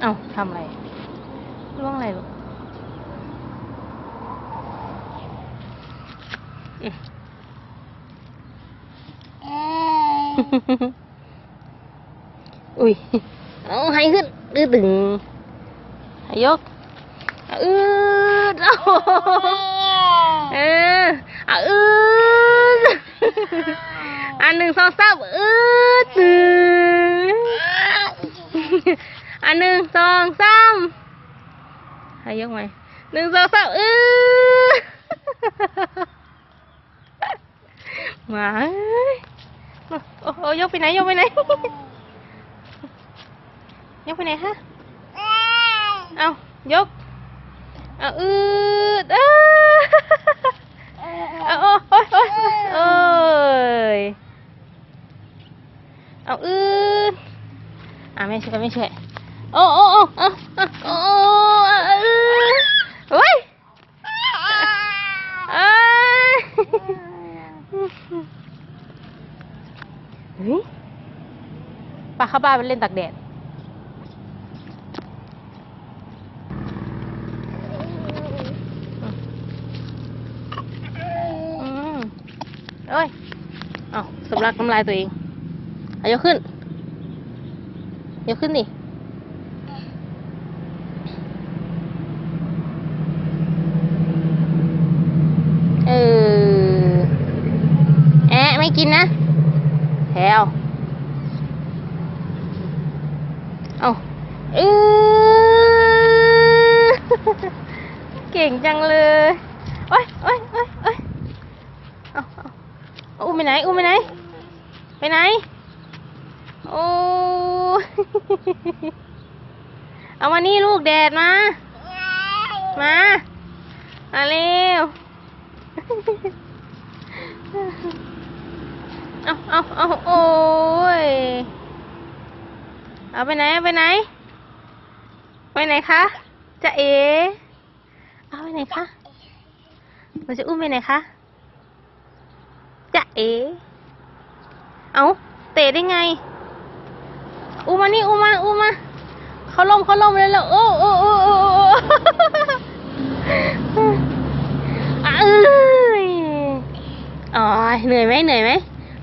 เอ้าทำอะไรล่วงอะไรลูกอืมอุ้ยเอาให้ขึ้นดื้อดึงให้ยกเอาอืดเอาเออเอาอืดอันหนึ่งสองสามอืดตื่น อันหนึ่งสองสามให้ยกไหมหนึ่งสองสามอืดมาเอ้โอ้โหยกไปไหนยกไปไหนยกไปไหนคะเอายกเอาอืดเอ้ยเอาโอ้โอ้ยโอ้ยโอ้ยเอาอืดอะไม่ช่วยไม่ช่วย โอ้โอ้โอ้โอ้โอ้โอ้ยเอ้ยเฮ้ยปลาเข้าบ้านไปเล่นตากแดดอืมเอ้ย เอาสำลักน้ำลายตัวเองเอายกขึ้นยกขึ้นดิ เออ แอะไม่ กินนะแถวเอาเออเก่งจังเลยโอ้ยโอ้ยโอ้ยโอ้ยเอาเอาอุ้มไปไหนอุ้มไปไหน ไปไหน โอ้เอามานี่ลูกแดดมา มามาเร็ว เอาเอาเอาโอ้ย เอาไปไหนเอาไปไหน ไปไหนคะจะเอ เอาไปไหนคะเราจะอุ้มไปไหนคะจะเอ เอาเตะได้ไง อุ้มมานี่อุ้มมาอุ้มมาเขาล้มเขาล้มเลยแล้วโอ้โอ้โอ้โอ้โอ้เอ้ยอ๋อเหนื่อยไหมเหนื่อยไหม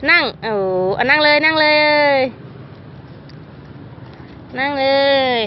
นั่งโอ้เอานั่งเลยนั่งเลย นั่งเลย